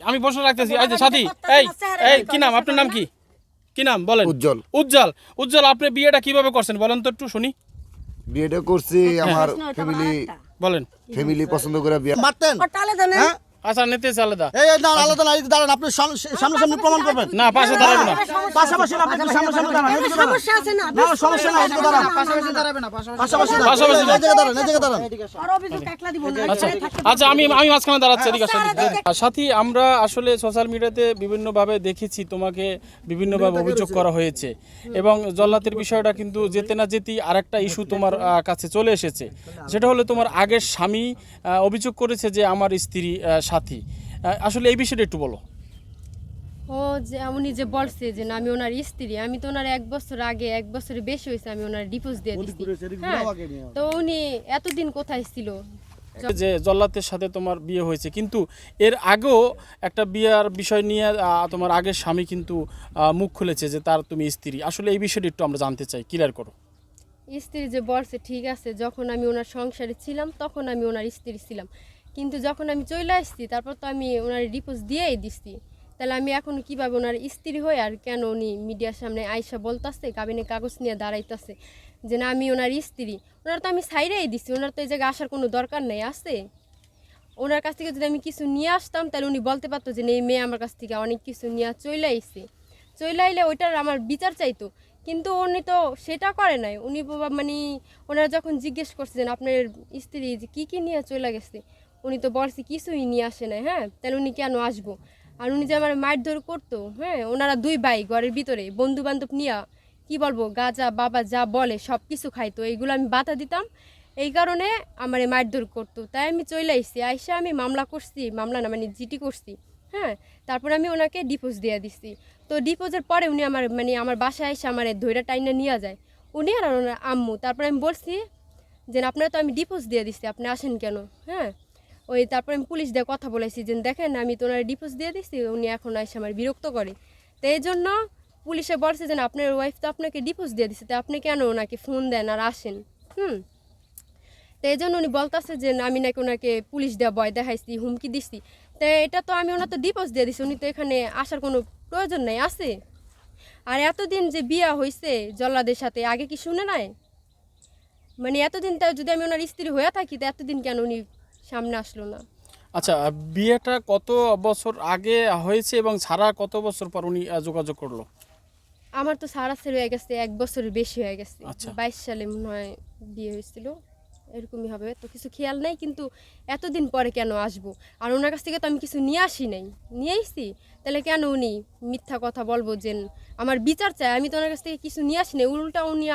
আমি প্রশ্ন রাখতেছি এই যে সাথী এই এই কি নাম? আপনার নাম কি? কি নাম? বলেন। উজ্জ্বল। উজ্জ্বল উজ্জ্বল আপনি বিয়েটা কীভাবে করছেন? বলেন তো একটু শুনি। বিয়েটা করছি আমার ফ্যামিলি বলেন। ফ্যামিলি পছন্দ করে বিয়ে মারতেন তাহলে জানেন হ্যাঁ? আচ্ছা নিতেছে আলাদা। এই এই, না আলাদা না দাঁড়ান আপনি সামনে সামনে প্রমাণ করবেন। না পাশে দাঁড়াবে না। পাশাপাশি না, আপনি একটু সামনে সামনে দাঁড়ান এদিকে দাঁড়ান। সমস্যা আছে না না সমস্যা নাই এদিকে দাঁড়ান। পাশাপাশি দাঁড়াবেন না পাশাপাশি পাশাপাশি জায়গায় দাঁড়ান জায়গায় দাঁড়ান আর অভিযোগ একলা দিব না আচ্ছা আচ্ছা আমি আমি মাঝখানে দাঁড়াচ্ছি এদিকে আসো, এদিকে। আর সাথী আমরা আসলে সোশ্যাল মিডিয়াতে বিভিন্নভাবে দেখেছি তোমাকে বিভিন্নভাবে অভিযোগ করা হয়েছে। এবং জল্লাতের বিষয়টা কিন্তু যেতে না যেতেই আরেকটা ইস্যু তোমার কাছে চলে এসেছে। সেটা হলো তোমার আগের স্বামী অভিযোগ করেছে যে আমার স্ত্রী সাথী। আসলে এই বিষয়টা একটু বলো। ও যে উনি যে বলছে যে না আমি ওনার স্ত্রী আমি তো ওনার এক বছর আগে এক বছরের বেশি হয়েছে আমি ওনার ডিপোজ দিয়ে দিচ্ছি হ্যাঁ তো উনি এতদিন কোথায় ছিল? যে জল্লাতের সাথে তোমার বিয়ে হয়েছে কিন্তু এর আগেও একটা বিয়ার বিষয় নিয়ে আহ, তোমার আগের স্বামী কিন্তু আহ, মুখ খুলেছে যে তার তুমি স্ত্রী। আসলে এই বিষয়টা একটু আমরা জানতে চাই ক্লিয়ার করো। স্ত্রী যে বলছে ঠিক আছে যখন আমি ওনার সংসারে ছিলাম তখন আমি ওনার স্ত্রী ছিলাম। কিন্তু যখন আমি চলে আসছি, তারপর তো আমি ওনার ডিপোজ দিয়েই দিচ্ছি তাহলে আমি এখন কীভাবে ওনার স্ত্রী হই আর কেন উনি মিডিয়ার সামনে আয়সা বলতাছে, কাবিনে কাগজ নিয়ে দাঁড়াইতেছে যে না, আমি ওনার স্ত্রী। ওনার তো আমি সাইডেই দিছি, ওনার তো এই জায়গায় আসার কোনো দরকার নেই, আছে? ওনার কাছ থেকে যদি আমি কিছু নিয়ে আসতাম, তাহলে উনি বলতে পারতো যে এই মেয়ে আমার কাছ থেকে অনেক কিছু নিয়ে চলে আইছে। চলে আইলে ওইটার আমার বিচার চাইতো। কিন্তু উনি তো সেটা করে নাই। উনি মানে ওনারা যখন জিজ্ঞেস করছেন আপনার স্ত্রী যে কী কী নিয়ে চলে গেছে উনি তো বলছে কিছুই নিয়ে আসে নাই হ্যাঁ? তাহলে উনি কেন আসব? আর উনি যে আমার মারধর করতো হ্যাঁ? ওনারা দুই ভাই ঘরের ভিতরে বন্ধু বান্ধব নিয়ে, কি বলব, গাজা, বাবা যা বলে সব কিছু খাইতো, এইগুলো আমি বাধা দিতাম। এই কারণে আমার মারধর করতো। তাই আমি চলে আসছি আইসা আমি মামলা করছি, মামলা না মানে জিটি করছি হ্যাঁ? তারপর আমি ওনাকে ডিপোজ দিয়ে দিচ্ছি তো ডিপোজের পরে উনি আমার মানে আমার বাসায় এসে আমার ধৈর্য টাইনা নিয়ে যায়। উনি আর ওনার আম্মু, তারপরে আমি বলছি, যে আপনারা তো আমি ডিপোজ দিয়ে দিচ্ছি আপনি আসেন কেন হ্যাঁ? ওই তারপরে আমি পুলিশ দিয়ে কথা বলেছি যে, দেখেন, আমি তো ওনার ডিপোজ দিয়ে দিচ্ছি উনি এখন এসে আমার বিরক্ত করে। তো এই জন্য পুলিশে বলছে যে আপনার ওয়াইফ তো আপনাকে ডিপোজ দিয়ে দিচ্ছে তো আপনি কেন ওনাকে ফোন দেন আর আসেন? হুম। তো এই জন্য উনি বলতেছে যে আমি নাকি ওনাকে পুলিশ দেওয়া ভয় দেখাইছি, হুমকি দিচ্ছি তো এটা তো আমি ওনার তো ডিপোজ দিয়ে দিচ্ছি উনি তো এখানে আসার কোনো প্রয়োজন নাই, আছে? আর এতদিন যে বিয়া হয়েছে জল্লাদের সাথে, আগে কি শুনে নাই? মানে এতদিন যদি আমি ওনার স্ত্রী হয়ে থাকি, তো এতদিন কেন উনি সামনে আসলো না। আচ্ছা বিয়েটা কত বছর আগে হয়েছে এবং ছাড়া কত বছর পর উনি যোগাযোগ করল? আমার তো সারা সের হয়ে গেছে এক বছরের বেশি হয়ে গেছে। আচ্ছা। বাইশ সালে মনে হয় বিয়ে হয়েছিল এরকমই হবে। তো কিছু খেয়াল নাই কিন্তু এতদিন পরে কেন আসব? আর ওনার কাছ থেকে তো আমি কিছু নিয়ে আসি নাই। নিয়ে আসছি তাহলে কেন উনি মিথ্যা কথা বলব যে আমার বিচার চাই? আমি তো ওনার কাছ থেকে কিছু নিয়ে আসি নাই উল্টা উনি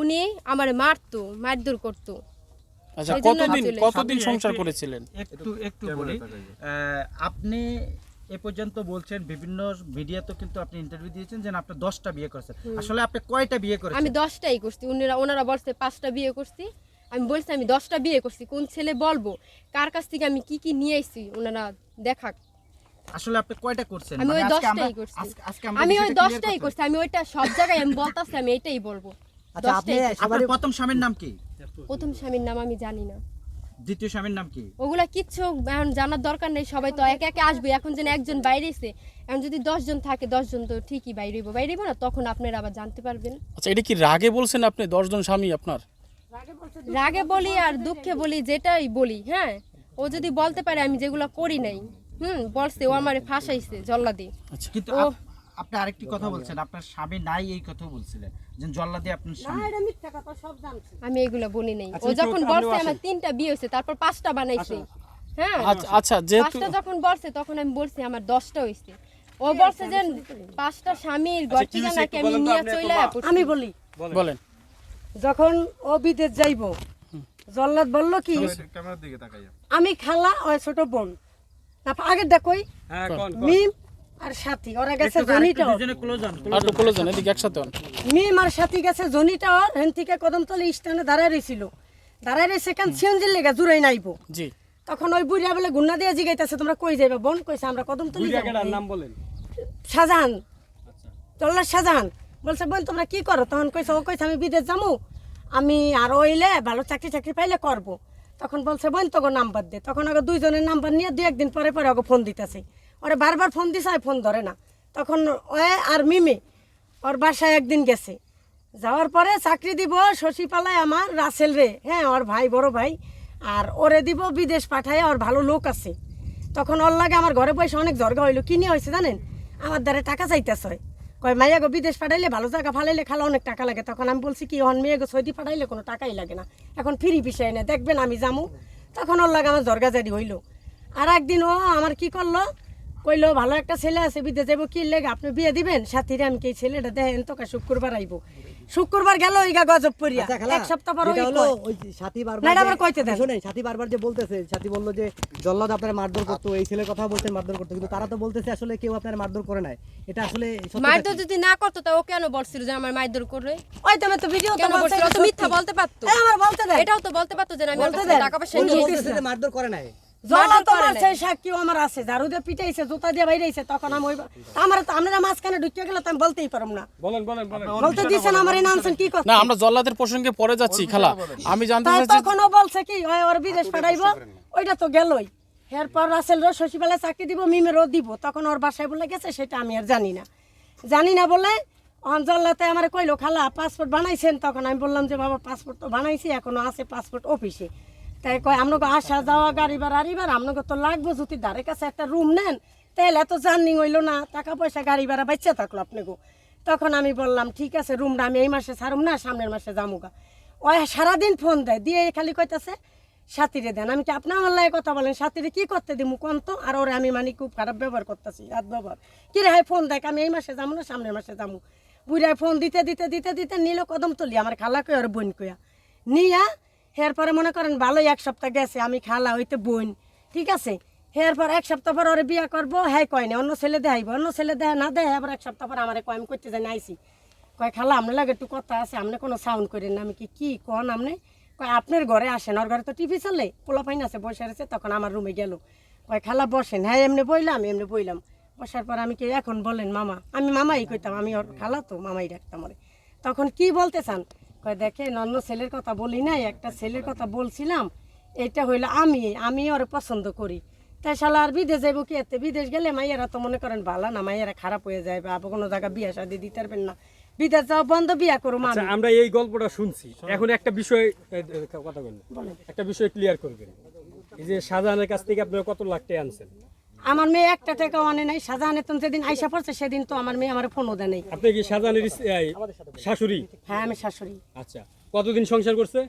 উনি আমার মারতো মারধর করতো। আচ্ছা কতদিন কতদিন সংসার করেছিলেন? একটু একটু বলি। আপনি এ পর্যন্ত বলছেন বিভিন্ন মিডিয়াতে কিন্তু আপনি ইন্টারভিউ দিয়েছেন যে দশটা বিয়ে করেছেন। আসলে আপনি কয়টা বিয়ে করেছেন? আমি দশটাই করছি। উনারা ওনারা বলছে পাঁচটা বিয়ে করছি। আমি বলছি আমি দশটা বিয়ে করছি। কোন ছেলে বলব? কার কাছ থেকে আমি কি কি নিয়ে এসেছি ওনারা দেখাক। আসলে আপনি কয়টা করছেন? আমি মানে ওই দশটাই করছি। আমি ওই দশটাই করছি। আমি ওইটা সব জায়গায় আমি বলতাছি আমি এটাই বলব। আচ্ছা আপনি দশটাই প্রথম স্বামীর নাম কি? প্রথম স্বামীর নাম আমি জানি না। দ্বিতীয় স্বামীর নাম কি? ওগুলা কিচ্ছু এখন জানার দরকার নেই সবাই তো একে একে আসবে। এখন যেন একজন বাইরে এসে এখন যদি দশজন থাকে দশজন তো ঠিকই বাইরে হইবো। বাইরে হইবো না তখন আপনারা আবার জানতে পারবেন। আচ্ছা এটা কি রাগে বলছেন আপনি দশজন স্বামী আপনার? রাগে বলি আর দুঃখে বলি। যেটাই বলি হ্যাঁ? ও যদি বলতে পারে আমি যেগুলো করি নাই হুম? বলছে ও আমারে ফাঁসাইছে জল্লাদি। আচ্ছা। কিন্তু আপনি আরেকটি কথা বলছেন আপনার স্বামী নাই এই কথা বলছিলেন যে জল্লাদি আপনার স্বামী এটা মিথ্যা কথা সব জানছি। আমি এগুলো বলি নাই। আচ্ছা, ও যখন বলছে আমার তিনটা বিয়ে হয়েছে তারপর পাঁচটা বানাইছে। হ্যাঁ? আচ্ছা আচ্ছা যেহেতু পাঁচটা যখন বলছে তখন আমি বলছি আমার দশটা হয়েছে। ও বলছে যে পাঁচটা স্বামীর ঘর থেকে নাকি আমি নিয়ে চলে আমি বলি বলেন। যখন ও বিদেশ যাইব জল্লাদ বলল কি আমি খালা ওই ছোট বোন। না আগের দেখই মিম আর সাথী ওরা গেছে জনিটা দুজনে ক্লোজ হন আর যান। এদিকে একসাথে হন। মিম আর সাথী গেছে জনিটা হেন থেকে কদমতলি স্ট্যান্ডে দাঁড়ায় রয়েছিল দাঁড়ায় রয়েছে কেন সিএনজির লেগে জুড়াই নাইবো। জি। তখন ওই বুড়িয়া বলে গুন্না দিয়ে জিগাইতেছে তোমরা কই যাইবে? বোন কইছে আমরা কদমতলি নাম বলেন? শাহজাহান। চল্লার শাহজাহান। বলছে বোন তোমরা কি করো? তখন কইছে ও কইছে আমি বিদেশ যামু। আমি আর ওইলে ভালো চাকরি চাকরি পাইলে করব। তখন বলছে বোন তোকে নাম্বার দে। তখন আগে দুইজনের নাম্বার নিয়ে দুই একদিন পরে পরে ওকে ফোন দিতেছে। ওরে বারবার ফোন দিছে ফোন ধরে না। তখন ও আর মিমি, ওর বাসায় একদিন গেছে। যাওয়ার পরে চাকরি দিব শশীপালায় আমার, রাসেল রে। হ্যাঁ ওর ভাই, বড় ভাই। আর ওরে দিব বিদেশ পাঠায়, ওর ভালো লোক আছে। তখন ওর লাগে আমার ঘরে বসে অনেক জর্গা হইল। কি নিয়ে হয়েছে জানেন? আমার দ্বারা টাকা চাইতেছ। কয়, মাইয়া গো, বিদেশ পাঠাইলে ভালো জায়গা ফালাইলে খালা অনেক টাকা লাগে। তখন আমি বলছি, কি হন মেয়ে গো, সৌদি পাঠাইলে কোনো টাকাই লাগে না। এখন ফ্রি বিষয় না দেখবেন আমি যামু। তখন ওর লাগে আমার জর্গা জারি হইল। আর একদিন ও আমার কি করল? কইলো ভালো একটা ছেলে আছে বিদেশ যাব কি লেগে আপনি বিয়ে দিবেন? সাথীরে আমি কি ছেলেটা দেখেন তোকে শুক্রবার আইবো। শুক্রবার গেল ওইগা গজব পড়িয়া আচ্ছা, এক সপ্তাহ পর ওই হলো। ওই সাথী বারবার না, আবার কইতে দেন। শোনেন, সাথী বারবার যে বলতেছে সাথী বলল যে জল্লাদ আপনার মারধর করতো এই ছেলের কথা বলছেন মারধর করতো। কিন্তু তারা তো বলতেছে আসলে কেউ আপনার মারধর করে নাই। এটা আসলে মারধর যদি না করতো তা ও কেন বলছিল যে আমার মারধর করে ওই তুমি তো ভিডিও কেন বলছিল? তো মিথ্যা বলতে পারতো। আমার বলতে দেন। এটাও তো বলতে পারতো যে না আমি দেন। টাকা পয়সা নিয়ে মারধর করে নাই। জল্লা মারধর তো করে মারছে নাই। সাক্ষীও আমার আছে ঝাড়ু দিয়ে পিটাইছে জুতা দিয়ে বাইরেছে তখন আমি আমার তো আমরা মাঝখানে ঢুকে গেলে তো আমি বলতেই পারব না। বলেন বলেন বলেন। বলতে দিছেন আমার এই নামছেন কি কথা না আমরা জল্লাদের প্রসঙ্গে পরে যাচ্ছি খালা। আমি জানতে চাইছি তখন ও বলছে কি ওই ওর বিদেশ পাঠাইবো ওইটা তো গেলই। এরপর শশীবেলায় চাকরি দিব মিমেরও দিব তখন ওর বাসায় বলে গেছে সেটা আমি আর জানি না। জানি না বলে অঞ্চলাতে আমার কইলো খালা পাসপোর্ট বানাইছেন তখন আমি বললাম যে বাবা পাসপোর্ট তো বানাইছি এখনও আছে পাসপোর্ট অফিসে তাই কয় আপনাকে আসা যাওয়া গাড়ি ভাড়া আরিবার আপনাকে তো লাগবো যদি ধারে কাছে একটা রুম নেন তাহলে এত জার্নিং হইল না টাকা পয়সা গাড়ি ভাড়া বাচ্চা থাকল আপনাকে তখন আমি বললাম, ঠিক আছে রুমটা আমি এই মাসে ছাড়ুম না, সামনের মাসে যামুগা। ওই সারাদিন ফোন দেয়, দিয়ে খালি কইতাছে, সাথীরে দেন। আমি কি আপনার আমার কথা বলেন, সাথীরে কি করতে দিমু কোন তো? আর ওরে আমি মানে খুব খারাপ ব্যবহার করতেছি হাত ব্যবহার। কি রে হাই ফোন দেখ, আমি এই মাসে যাব না, সামনের মাসে যাব বুড়ায় ফোন দিতে দিতে দিতে দিতে নিল কদম তুলি, আমার খালা কই আর বোন কইয়া নিয়া এরপরে মনে করেন ভালোই এক সপ্তাহ গেছে, আমি খালা হইতে বোন, ঠিক আছে? এরপর এক সপ্তাহ পর ওরে বিয়া করব হ্যাঁ কয় না অন্য ছেলে দেখাইব, অন্য ছেলে দেয় না দেয় আবার এক সপ্তাহ পর আমার কয়, আমি করতে জানি আইসি কয়, খালা, আপনার লাগে একটু কথা আছে, আপনি কোনো সাউন্ড করেন না। আমি কি কি কন আপনি? কয়, আপনার ঘরে আসেন, ওর ঘরে তো টিভি চলে, পোলা পাইন আছে, বসে আছে তখন আমার রুমে গেল। কয়, খালা, বসেন। হ্যাঁ এমনি বইলাম এমনি বইলাম। বসার পর আমি কি এখন বলেন মামা। আমি মামাই কইতাম, আমি ওর খালা তো, মামাই ডাকতাম ওরে। তখন কি বলতে চান? কয় দেখেন অন্য ছেলের কথা বলি নাই একটা ছেলের কথা বলছিলাম এটা হইল আমি আমি ওর পছন্দ করি। তাই শালা আর বিদেশ যাইব কি এতে? বিদেশ গেলে মাইয়ারা তো মনে করেন ভালো না মাইয়ারা খারাপ হয়ে যায় বা কোনো জায়গায় বিয়া শাদি দিতে পারবেন না। বিদেশ যাওয়া বন্ধ বিয়া করুম আমি। আচ্ছা আমরা এই গল্পটা শুনছি। এখন একটা বিষয় কথা বলেন। একটা বিষয় ক্লিয়ার করবেন। এই যে শাহজাহানের কাছ থেকে আপনারা কত লাখ টাকা আনছেন? আমার মেয়ে একটা টাকাও আনে নাই শাহজাহানের তো যেদিন আইসা পড়ছে সেদিন তো আমার মেয়ে আমার ফোনও দেয় নাই। আপনি কি শাহজাহানের শাশুড়ি? হ্যাঁ আমি শাশুড়ি। আচ্ছা কতদিন সংসার করছে?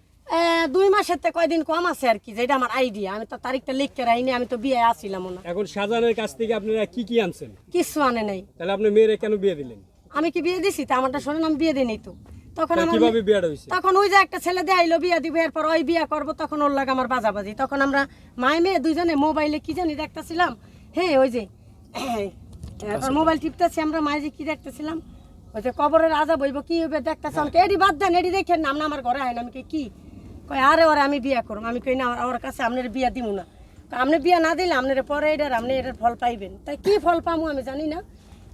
দুই মাসের থেকে কয়দিন কম আছে আর কি যেটা আমার আইডিয়া আমি তো তারিখটা লিখতে রাইনি আমি তো বিয়ে আসছিলাম না। এখন শাহজাহানের কাছ থেকে আপনারা কি কি আনছেন? কিছু আনে নাই। তাহলে আপনি মেয়েরে কেন বিয়ে দিলেন? আমি কি বিয়ে দিছি? তা আমারটা শোনেন আমি বিয়ে দিই তো। তখন আমার কীভাবে বিয়েটা হয়েছে তখন ওই যে একটা ছেলে দিয়ে আইলো বিয়া দিবে এরপর ওই বিয়া করব তখন ওর লাগে আমার বাজাবাজি। তখন আমরা মায় মেয়ে দুইজনে মোবাইলে কি জানি দেখতেছিলাম হ্যাঁ ওই যে এরপর মোবাইল টিপতেছি আমরা যে কি দেখতেছিলাম? ওই যে কবরের আজা বইব কি হবে দেখতেছি? আমাকে এডি বাদ দেন এডি দেখেন না আমরা আমার ঘরে হয় না। আমি কি? কয় আরে ওরে আমি বিয়া করুম। আমি কই না ওর কাছে আপনার বিয়া দিব না। আপনি বিয়া না দিলে আপনার পরে এটার আপনি এটার ফল পাইবেন। তাই কি ফল পামু আমি জানি না।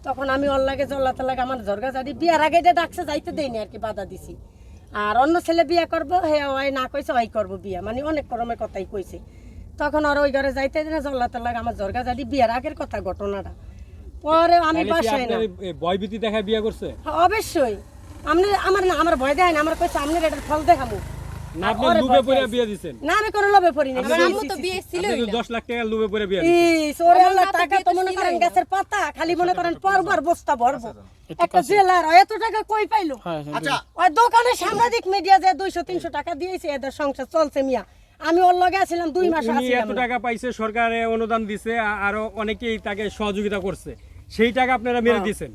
তখন আমি ওর লাগে জল্লাতে লাগে আমার ঝরগা জারি বিয়ার আগে এটা ডাকছে যাইতে দেয়নি আর কি বাধা দিছি। আর অন্য ছেলে বিয়া করব হে ওই না কইছে ওই করব বিয়া। মানে অনেক রকমের কথাই কইছে। তখন আর ওই ঘরে যাইতে দিনে জল্লাতে লাগে আমার ঝরগা জারি বিয়ার আগের কথা ঘটনাটা। পরে আমি বাসায় না। এই ভয়ভীতি দেখায় বিয়ে করছে? হ্যাঁ, অবশ্যই। আপনি আমার না আমার ভয় দেয় না আমার কইছে আপনি এটার ফল দেখাবো না আপনি লুবে পড়ে। বিয়ে দিচ্ছেন না আমি কোনো লোভে পড়ি না আমার আম্মু তো বিয়ে ছিল আপনি তো দশ লাখ টাকা লুবে পড়ে বিয়ে ইস, ওরে আল্লাহ টাকা তো মনে করেন। গাছের পাতা খালি মনে করেন পরবার বস্তা ভরবো। একটা জেলার এত টাকা কই পাইলো? হ্যাঁ হ্যাঁ, ওই দোকানে সাংবাদিক মিডিয়া যে দুইশো তিনশো টাকা দিয়েছে এদের সংসার চলছে মিয়া। আমি ওর লগে আছিলাম দুই মাস উনি এত টাকা পাইছে সরকারে অনুদান দিছে আরও অনেকেই তাকে সহযোগিতা করছে। সেই টাকা আপনারা মেরে দিয়েছেন?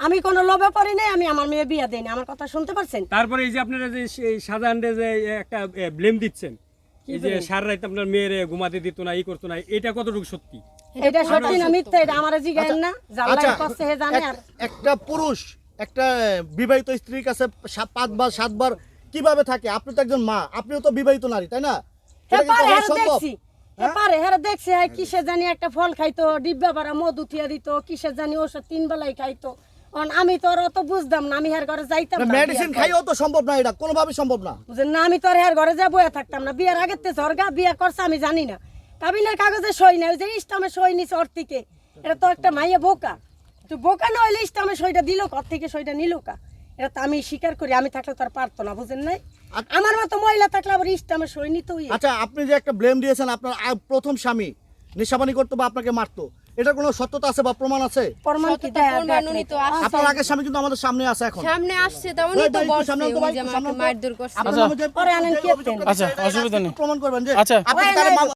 আমি কোনো লোভে পড়ি নাই আমি আমার মেয়ে বিয়া দেয়নি আমার কথা শুনতে পারছেন? তারপরে এই যে আপনারা যে সাধারণে যে একটা ব্লেম দিচ্ছেন এই যে সারা রাত আপনার মেয়েরে ঘুমাতে দিত না ই করতো না এটা কতটুকু সত্যি? এটা সত্যি না মিথ্যা এটা আমার জিজ্ঞাসা না জানলাই আচ্ছা করছে হে জানে আর। একটা পুরুষ একটা বিবাহিত স্ত্রীর কাছে পাঁচবার সাতবার কীভাবে থাকে? আপনি তো একজন মা আপনিও তো বিবাহিত নারী তাই না? পারে হ্যাঁ দেখছি। হ্যাঁ হ্যাঁ? কিসে জানি একটা ফল খাইতো ডিব্বা ভরা মধু থিয়া দিত কিসে জানি ওষুধ তিন বেলায় খাইতো। আমি তো আর অত বুঝতাম না আমি হের ঘরে যাইতাম না, না মেডিসিন খাইও তো সম্ভব না এটা কোনোভাবে সম্ভব না। পরে। না আমি তো আর হের ঘরে যা বয়ে থাকতাম না। বিয়ার আগের তে ঝরগা বিয়া করছে আমি জানি না। কাবিনের কাগজে সই নাই ওই যে ইস্টামে সই নিছে ওর থেকে। এটা তো একটা মাইয়া বোকা। তো বোকা না হইলে ইস্টামে সইটা দিল কর থেকে সইটা নিল কা? এটা তো আমি স্বীকার করি আমি থাকলে তো আর পারতো না বুঝেন নাই? আমার মতো মহিলা থাকলে আবার ইস্টামে সই নিতে আচ্ছা আপনি যে একটা ব্লেম দিয়েছেন আপনার প্রথম স্বামী নেশাবানি করতো বা আপনাকে মারতো এটার কোনো সত্যতা আছে বা প্রমাণ আছে? প্রমাণ কি? তো আপনার আগের স্বামী কিন্তু আমাদের সামনে আছে এখন। সামনে আসছে তা উনি তো বলছে সামনে আনতো। মারধর করছে। আচ্ছা। পরে আনেন কি আচ্ছা, অসুবিধা নেই। প্রমাণ করবেন যে আচ্ছা। আপনি তার নাই। মা-